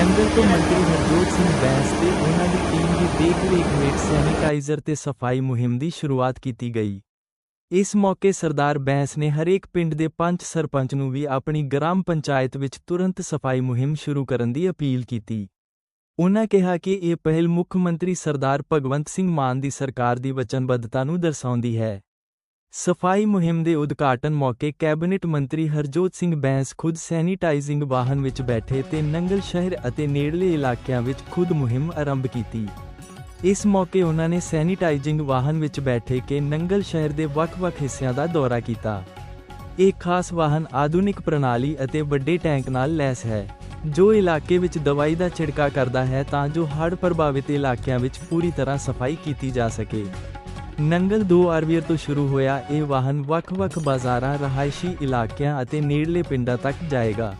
ਨੰਗਲ ਤੋਂ ਮੰਤਰੀ ਹਰਜੋਤ ਸਿੰਘ ਬੈਂਸ ਤੇ ਉਹਨਾਂ ਦੀ ਟੀਮ ਦੀ ਦੇਖਰੇਖ ਹੇਠ ਸੈਨੀਟਾਈਜ਼ਰ ਤੇ ਸਫ਼ਾਈ ਮੁਹਿੰਮ ਦੀ ਸ਼ੁਰੂਆਤ ਕੀਤੀ ਗਈ। ਇਸ ਮੌਕੇ ਸਰਦਾਰ ਬੈਂਸ ਨੇ ਹਰੇਕ ਪਿੰਡ ਦੇ ਪੰਚ ਸਰਪੰਚ ਨੂੰ ਵੀ ਆਪਣੀ ਗ੍ਰਾਮ ਪੰਚਾਇਤ ਵਿੱਚ ਤੁਰੰਤ ਸਫ਼ਾਈ ਮੁਹਿੰਮ ਸ਼ੁਰੂ ਕਰਨ ਦੀ ਅਪੀਲ ਕੀਤੀ। ਉਨ੍ਹਾਂ ਕਿਹਾ ਕਿ ਇਹ ਪਹਿਲ ਮੁੱਖ ਮੰਤਰੀ ਸਰਦਾਰ ਭਗਵੰਤ ਸਿੰਘ ਮਾਨ ਦੀ ਸਰਕਾਰ ਦੀ ਵਚਨਬੱਧਤਾ ਨੂੰ ਦਰਸਾਉਂਦੀ ਹੈ। ਸਫ਼ਾਈ ਮੁਹਿੰਮ ਦੇ ਉਦਘਾਟਨ ਮੌਕੇ ਕੈਬਨਿਟ ਮੰਤਰੀ ਹਰਜੋਤ ਸਿੰਘ ਬੈਂਸ ਖੁਦ ਸੈਨੀਟਾਈਜ਼ਿੰਗ ਵਾਹਨ ਵਿੱਚ ਬੈਠੇ ਤੇ ਨੰਗਲ ਸ਼ਹਿਰ ਅਤੇ ਨੇੜਲੇ ਇਲਾਕਿਆਂ ਵਿੱਚ ਖੁਦ ਮੁਹਿੰਮ ਆਰੰਭ ਕੀਤੀ। ਇਸ ਮੌਕੇ ਉਹਨਾਂ ਨੇ ਸੈਨੀਟਾਈਜ਼ਿੰਗ ਵਾਹਨ ਵਿੱਚ ਬੈਠੇ ਕੇ ਨੰਗਲ ਸ਼ਹਿਰ ਦੇ ਵੱਖ-ਵੱਖ ਹਿੱਸਿਆਂ ਦਾ ਦੌਰਾ ਕੀਤਾ। ਇਹ ਖਾਸ ਵਾਹਨ ਆਧੁਨਿਕ ਪ੍ਰਣਾਲੀ ਅਤੇ ਵੱਡੇ ਟੈਂਕ ਨਾਲ ਲੈਸ ਹੈ। ਜੋ ਇਲਾਕੇ ਵਿੱਚ ਦਵਾਈ ਦਾ ਛਿੜਕਾਅ ਕਰਦਾ ਹੈ ਤਾਂ ਜੋ ਹੜ੍ਹ ਪ੍ਰਭਾਵਿਤ ਇਲਾਕਿਆਂ ਵਿੱਚ ਪੂਰੀ ਤਰ੍ਹਾਂ ਸਫ਼ਾਈ ਕੀਤੀ ਜਾ ਸਕੇ। ਨੰਗਲ 2 ਆਰਵੀਅਰ ਤੋਂ ਸ਼ੁਰੂ ਹੋਇਆ ਇਹ ਵਾਹਨ ਵੱਖ-ਵੱਖ ਬਾਜ਼ਾਰਾਂ, ਰਹਾਇਸ਼ੀ ਇਲਾਕਿਆਂ ਅਤੇ ਨੇੜਲੇ ਪਿੰਡਾਂ ਤੱਕ ਜਾਏਗਾ।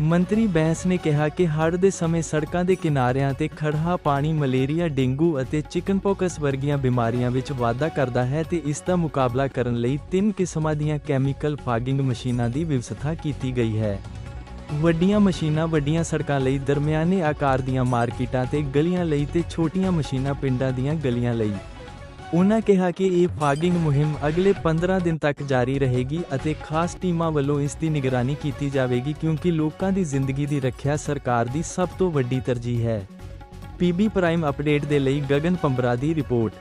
ਮੰਤਰੀ ਬੈਂਸ ਨੇ ਕਿਹਾ ਕਿ ਹੜ੍ਹ ਦੇ ਸਮੇਂ ਸੜਕਾਂ ਦੇ ਕਿਨਾਰਿਆਂ ਤੇ ਖੜ੍ਹਾ ਪਾਣੀ ਮਲੇਰੀਆ, ਡੇਂਗੂ ਅਤੇ ਚਿਕਨਪੋਕਸ ਵਰਗੀਆਂ ਬਿਮਾਰੀਆਂ ਵਿੱਚ ਵਾਧਾ ਕਰਦਾ ਹੈ ਤੇ ਇਸ ਦਾ ਮੁਕਾਬਲਾ ਕਰਨ ਲਈ ਤਿੰਨ ਕਿਸਮਾਂ ਦੀਆਂ ਕੈਮੀਕਲ ਫਾਗਿੰਗ ਮਸ਼ੀਨਾਂ ਦੀ ਵਿਵਸਥਾ ਕੀਤੀ ਗਈ ਹੈ। ਵੱਡੀਆਂ ਮਸ਼ੀਨਾਂ ਵੱਡੀਆਂ ਸੜਕਾਂ ਲਈ, ਦਰਮਿਆਨੇ ਆਕਾਰ ਦੀਆਂ ਮਾਰਕੀਟਾਂ ਤੇ ਗਲੀਆਂ ਲਈ ਤੇ ਛੋਟੀਆਂ ਮਸ਼ੀਨਾਂ ਪਿੰਡਾਂ ਦੀਆਂ ਗਲੀਆਂ ਲਈ। ਉਨ੍ਹਾਂ ਕਿਹਾ ਕਿ ਇਹ ਫਾਗਿੰਗ ਮੁਹਿੰਮ ਅਗਲੇ 15 ਦਿਨ ਤੱਕ ਜਾਰੀ ਰਹੇਗੀ ਅਤੇ ਖਾਸ ਟੀਮਾਂ ਵੱਲੋਂ ਇਸ ਦੀ ਨਿਗਰਾਨੀ ਕੀਤੀ ਜਾਵੇਗੀ ਕਿਉਂਕਿ ਲੋਕਾਂ ਦੀ ਜ਼ਿੰਦਗੀ ਦੀ ਰੱਖਿਆ ਸਰਕਾਰ ਦੀ ਸਭ ਤੋਂ ਵੱਡੀ ਤਰਜੀਹ ਹੈ। ਪੀਬੀ ਪ੍ਰਾਈਮ ਅਪਡੇਟ ਦੇ ਲਈ ਗਗਨ ਪੰਬਰਾ ਦੀ ਰਿਪੋਰਟ।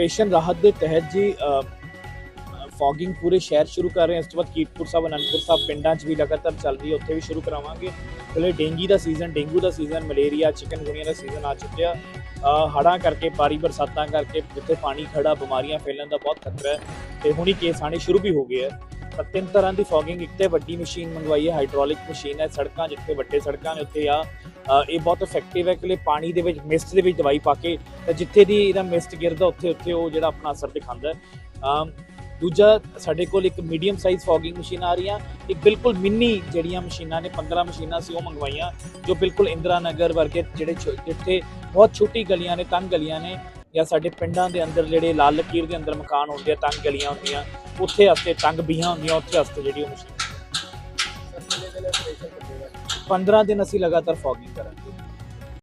ਆਪਰੇਸ਼ਨ ਰਾਹਤ ਦੇ ਤਹਿਤ ਜੀ ਫੌਗਿੰਗ ਪੂਰੇ ਸ਼ਹਿਰ ਸ਼ੁਰੂ ਕਰ ਰਹੇ ਹਾਂ। ਇਸ ਤੋਂ ਬਾਅਦ ਕੀਰਤਪੁਰ ਸਾਹਿਬ ਅਨੰਦਪੁਰ ਸਾਹਿਬ ਪਿੰਡਾਂ 'ਚ ਵੀ ਲਗਾਤਾਰ ਚੱਲ ਰਹੀ ਹੈ। ਉੱਥੇ ਵੀ ਸ਼ੁਰੂ ਕਰਾਵਾਂਗੇ। ਪਹਿਲੇ ਡੇਂਗੀ ਦਾ ਸੀਜ਼ਨ ਡੇਂਗੂ ਦਾ ਸੀਜ਼ਨ ਮਲੇਰੀਆ ਚਿਕਨਗੁਨੀਆ ਦਾ ਸੀਜ਼ਨ ਆ ਚੁੱਕਿਆ। ਅ, ਹੜ੍ਹਾਂ ਕਰਕੇ ਭਾਰੀ ਬਰਸਾਤਾਂ ਕਰਕੇ ਜਿੱਥੇ ਪਾਣੀ ਖੜਾ ਬਿਮਾਰੀਆਂ ਫੈਲਣ ਦਾ ਬਹੁਤ ਖਤਰਾ ਹੈ। ਤੇ ਹੁਣੀ ਕੇਸ ਆਣੇ ਸ਼ੁਰੂ ਵੀ ਹੋ ਗਏ ਹੈ। ਤਾਂ ਤਿੰਨ ਤਰ੍ਹਾਂ ਦੀ ਫੌਗਿੰਗ ਇੱਕ ਤੇ ਵੱਡੀ ਮਸ਼ੀਨ ਮੰਗਵਾਈ ਹੈ ਹਾਈਡ੍ਰੋਲਿਕ ਮਸ਼ੀਨ ਹੈ। ਸੜਕਾਂ ਜਿੱਥੇ ਵੱਡੇ ਸੜਕਾਂ ਨੇ ਉੱਥੇ ਆ ਇਹ ਬਹੁਤ ਇਫੈਕਟਿਵ ਹੈ ਕਿ ਪਾਣੀ ਦੇ ਵਿੱਚ ਮਿਸਟ ਦੇ ਵਿੱਚ ਦਵਾਈ ਪਾ ਕੇ ਤਾਂ ਜਿੱਥੇ ਦੀ ਇਹਦਾ ਮਿਸਟ ਗਿਰਦਾ, ਉੱਥੇ ਉੱਥੇ ਉਹ ਜਿਹੜਾ ਆਪਣਾ ਅਸਰ ਦਿਖਾਉਂਦਾ ਦੂਜਾ, ਸਾਡੇ ਕੋਲ ਇੱਕ ਮੀਡੀਅਮ ਸਾਈਜ਼ ਫੌਗਿੰਗ ਮਸ਼ੀਨ ਆ ਰਹੀਆਂ। ਇੱਕ ਬਿਲਕੁਲ ਮਿੰਨੀ ਜਿਹੜੀਆਂ ਮਸ਼ੀਨਾਂ ਨੇ 15 ਮਸ਼ੀਨਾਂ ਸੀ ਉਹ ਮੰਗਵਾਈਆਂ, ਜੋ ਬਿਲਕੁਲ ਇੰਦਰਾ ਨਗਰ ਵਰਗੇ ਜਿਹੜੇ ਛੋ- ਜਿੱਥੇ ਬਹੁਤ ਛੋਟੀ ਗਲੀਆਂ ਨੇ, ਤੰਗ ਗਲੀਆਂ ਨੇ ਜਾਂ ਸਾਡੇ ਪਿੰਡਾਂ ਦੇ ਅੰਦਰ ਜਿਹੜੇ ਲਾਲ ਲਕੀਰ ਦੇ ਅੰਦਰ ਮਕਾਨ ਹੁੰਦੇ ਆ, ਤੰਗ ਗਲੀਆਂ ਹੁੰਦੀਆਂ, ਉੱਥੇ ਵਾਸਤੇ ਤੰਗ ਬੀਹਾਂ ਹੁੰਦੀਆਂ, ਉੱਥੇ ਵਾਸਤੇ ਜਿਹੜੀ ਉਹ ਮਸ਼ੀਨ 15 ਦਿਨ ਅਸੀਂ ਲਗਾਤਾਰ ਫੌਗਿੰਗ ਕਰਾਂਗੇ।